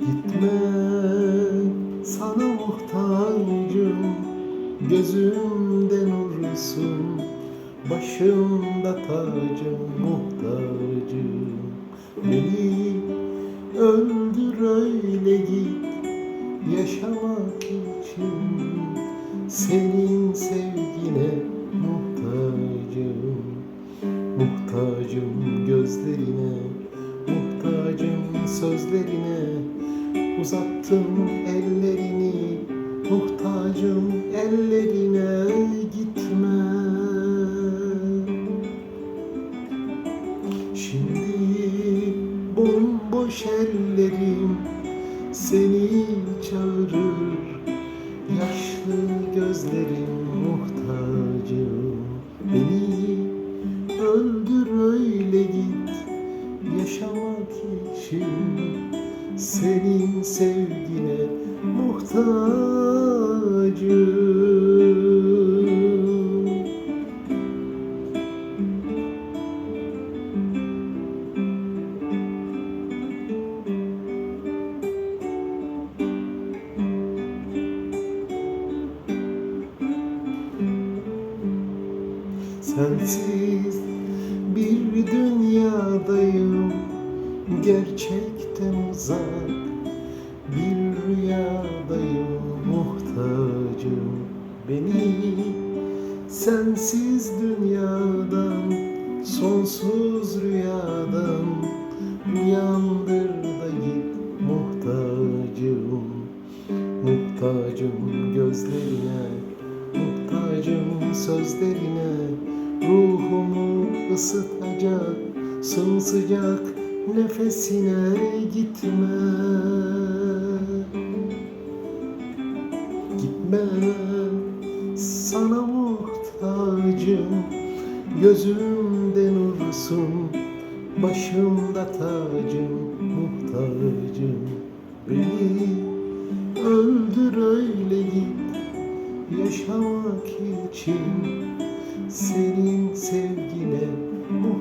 Gitme sana muhtacım Gözümde nursun Başımda tacım. Muhtacım Beni öldür öyle git. Yaşamak için Senin sevgine muhtacım Muhtacım gözlerine Muhtacım sözlerine. Uzattım ellerini Muhtacım ellerine gitme. Şimdi bomboş ellerim Seni çağırır Yaşlı gözlerim muhtacım. Beni öldür öyle git Yaşamak için senin sevgine muhtacım. Sensiz bir dünyadayım Gerçekten uzak bir rüyadayım Muhtacım beni. Sensiz dünyadan Sonsuz rüyadan Uyandır da git muhtacım. Muhtacım gözlerine Muhtacım sözlerine Ruhumu ısıtacak Sımsıcak nefesine gitme. Gitme. Sana muhtacım Gözümde nursun Başımda tacım muhtacım. Beni öldür öyle git. Yaşamak için senin sevgine muhtacım